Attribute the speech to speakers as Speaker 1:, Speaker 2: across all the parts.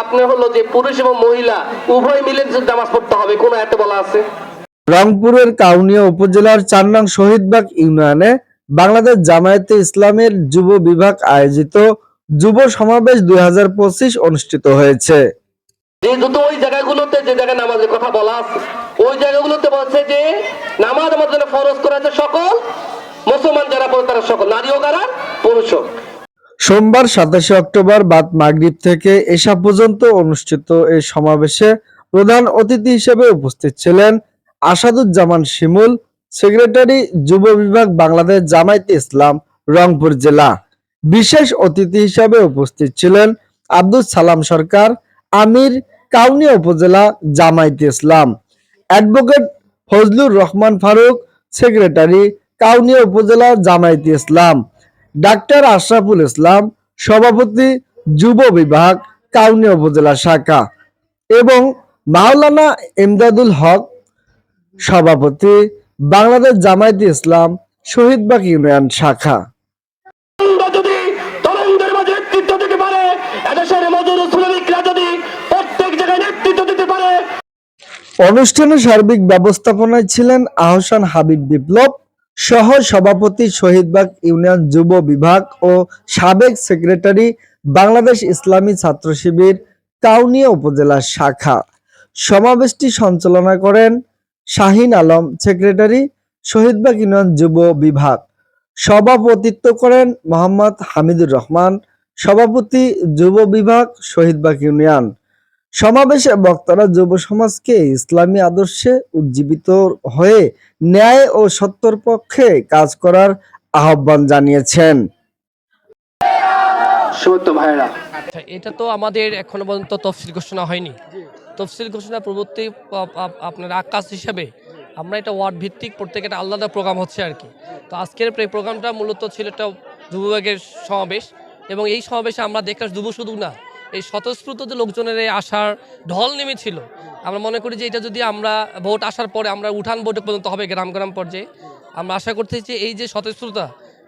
Speaker 1: আপনি হলো যে পুরুষ এবং মহিলা উভয় মিলে নামাজ পড়তে হবে কোন এতে বলা আছে?
Speaker 2: রংপুরের কাউনিয়া উপজেলার চার নং শহীদবাগ ইউনিয়নে বাংলাদেশ জামায়াতে ইসলামের যুব বিভাগ আয়োজিত যুব সমাবেশ দুই অনুষ্ঠিত হয়েছে।
Speaker 1: যেহেতু ওই জায়গাগুলোতে যে জায়গায় নামাজের কথা বলা আছে ওই জায়গাগুলোতে বলছে যে নামাজ আমাদের ফরজ করা আছে সকল মুসলমান যারা পড়ে তারা সকল নারী হোক আর পুরুষ হোক।
Speaker 2: সোমবার সাতাশে অক্টোবর বাদ মাগরিব থেকে এসা পর্যন্ত অনুষ্ঠিত এই সমাবেশে প্রধান অতিথি হিসেবে উপস্থিত ছিলেন আসাদুজ্জামান শিমুল, সেক্রেটারি যুব বিভাগ বাংলাদেশ জামায়াতে ইসলাম, রংপুর জেলা। বিশেষ অতিথি হিসেবে উপস্থিত ছিলেন আব্দুল সালাম সরকার, আমির কাউনিয়া উপজেলা জামায়াতে ইসলাম। অ্যাডভোকেট ফজলুর রহমান ফারুক, সেক্রেটারি কাউনিয়া উপজেলা জামায়াতে ইসলাম। ডাক্তার আশরাফুল ইসলাম সভাপতি যুব বিভাগ কাউনিয়া উপজেলা শাখা এবং মাওলানা এমদাদুল হক সভাপতি বাংলাদেশ জামায়াতে ইসলাম শহীদবাগ ইউনিয়ন শাখা। অনুষ্ঠানে সার্বিক ব্যবস্থাপনায় ছিলেন আহসান হাবিব বিপ্লব সহ সভাপতি শহীদবাগ ইউনিয়ন যুব বিভাগ ও সাবেক সেক্রেটারি বাংলাদেশ ইসলামী ছাত্র শিবির কাউনিয়া উপজেলা শাখা। সমাবেশটি সঞ্চালনা করেন শাহিন আলম, সেক্রেটারি শহীদবাগ ইউনিয়ন যুব বিভাগ। সভাপতিত্ব করেন মোহাম্মদ হামিদুর রহমান, সভাপতি যুব বিভাগ শহীদবাগ ইউনিয়ন। সমাবেশে বক্তারা যুব সমাজকে ইসলামী আদর্শে উজ্জীবিত হয়ে ন্যায় ও সত্যর পক্ষে কাজ করার আহ্বান জানিয়েছেন।
Speaker 1: ভাইরা।
Speaker 3: আচ্ছা এটা তো আমাদের এখনও পর্যন্ত তফসিল ঘোষণা হয়নি। তফসিল ঘোষণা প্রবর্তী আপ- আপ- আপনার আকাশ হিসাবে আমরা এটা ওয়ার্ড ভিত্তিক প্রত্যেক একটা আলাদা প্রোগ্রাম হচ্ছে আর কি। তো আজকের এই প্রোগ্রামটা মূলত ছিল একটা যুববিভাগের সমাবেশ এবং এই সমাবেশে আমরা দেখলাম যুব শুধু না এই স্বতঃস্ফূর্ত যে লোকজনের এই আসার ঢল নেমেছিল। আমরা মনে করি যে এটা যদি আমরা ভোট আসার পরে আমরা উঠান বৈঠক পর্যন্ত হবে গ্রাম গ্রাম পর্যায়ে। আমরা আশা করতেছি এই যে স্বতঃস্ফূর্তা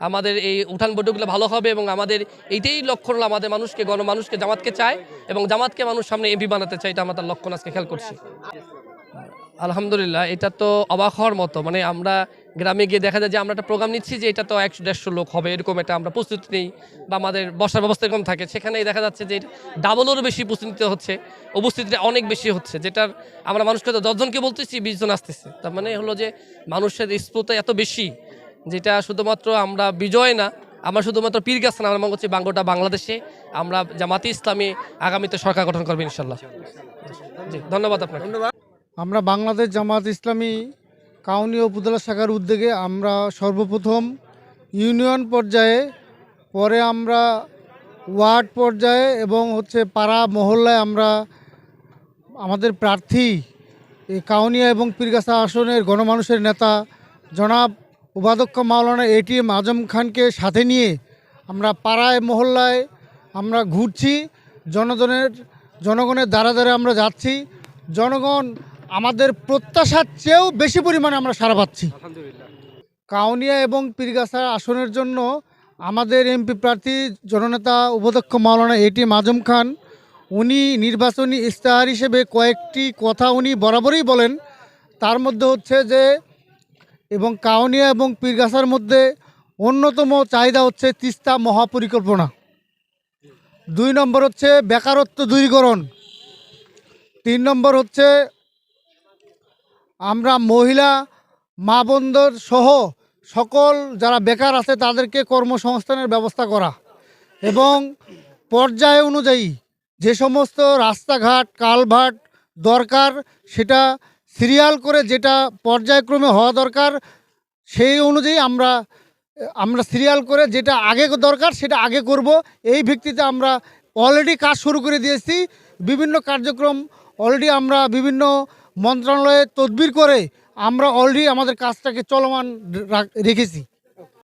Speaker 3: আমাদের এই উঠান বৈঠকগুলো ভালো হবে এবং আমাদের এইটাই লক্ষণ হলো আমাদের মানুষকে, গণমানুষকে, জামাতকে চায় এবং জামাতকে মানুষ সামনে এমপি বানাতে চায়, এটা আমাদের তার লক্ষণ আজকে খেয়াল করছি। আলহামদুলিল্লাহ, এটা তো অবাক হওয়ার মতো মানে আমরা গ্রামে গিয়ে দেখা যায় যে আমরা একটা প্রোগ্রাম নিচ্ছি যে এটা তো একশো দেড়শো লোক হবে, এরকম একটা আমরা প্রস্তুতি নেই বা আমাদের বসার ব্যবস্থা এরকম থাকে। সেখানেই দেখা যাচ্ছে যে ডাবলেরও বেশি প্রস্তুতি হচ্ছে, উপস্থিতিটা অনেক বেশি হচ্ছে, যেটার আমরা মানুষকে তো দশজনকে বলতেছি, বিশ জন আসতেছে। তার মানে হলো যে মানুষের স্পৃহতা এত বেশি, যেটা শুধুমাত্র আমরা বিজয় না, আমরা শুধুমাত্র পীর গাছ না, আমরা করছি বাংলাটা বাংলাদেশে, আমরা জামাতি ইসলামী আগামীতে সরকার গঠন করবে ইনশাল্লাহ। জি, ধন্যবাদ আপনাকে।
Speaker 4: আমরা বাংলাদেশ জামাত ইসলামী কাউনিয়া উপজেলা শাখার উদ্যোগে আমরা সর্বপ্রথম ইউনিয়ন পর্যায়ে, পরে আমরা ওয়ার্ড পর্যায়ে এবং হচ্ছে পাড়া মহল্লায় আমরা আমাদের প্রার্থী, এই কাউনিয়া এবং পীরগাছা আসনের গণমানুষের নেতা জনাব উপাধ্যক্ষ মাওলানা এটিএম আজম খানকে সাথে নিয়ে আমরা পাড়ায়, মহল্লায় আমরা ঘুরছি। জনগণের জনগণের দ্বারা দ্বারা আমরা যাচ্ছি। জনগণ আমাদের প্রত্যাশার চেয়েও বেশি পরিমাণে আমরা সারা পাচ্ছি। কাউনিয়া এবং পীরগাছা আসনের জন্য আমাদের এমপি প্রার্থী জননেতা উপাধ্যক্ষ মাওলানা এটিএম আজম খান উনি নির্বাচনী ইস্তাহার হিসেবে কয়েকটি কথা উনি বরাবরই বলেন। তার মধ্যে হচ্ছে যে এবং কাউনিয়া এবং পীরগাছার মধ্যে অন্যতম চাহিদা হচ্ছে তিস্তা মহাপরিকল্পনা। দুই নম্বর হচ্ছে বেকারত্ব দূরীকরণ। তিন নম্বর হচ্ছে আমরা মহিলা, মা বোনদের সহ সকল যারা বেকার আছে তাদেরকে কর্মসংস্থানের ব্যবস্থা করা এবং পর্যায় অনুযায়ী যে সমস্ত রাস্তাঘাট, কালভার্ট দরকার সেটা সিরিয়াল করে যেটা পর্যায়ক্রমে হওয়া দরকার, সেই অনুযায়ী আমরা আমরা সিরিয়াল করে যেটা আগে দরকার সেটা আগে করব। এই ভিত্তিতে আমরা অলরেডি কাজ শুরু করে দিয়েছি। বিভিন্ন কার্যক্রম অলরেডি আমরা বিভিন্ন মন্ত্রণালয়ে তদবির করে আমরা অলরেডি আমাদের কাজটাকে চলমান রাখ- রেখেছি।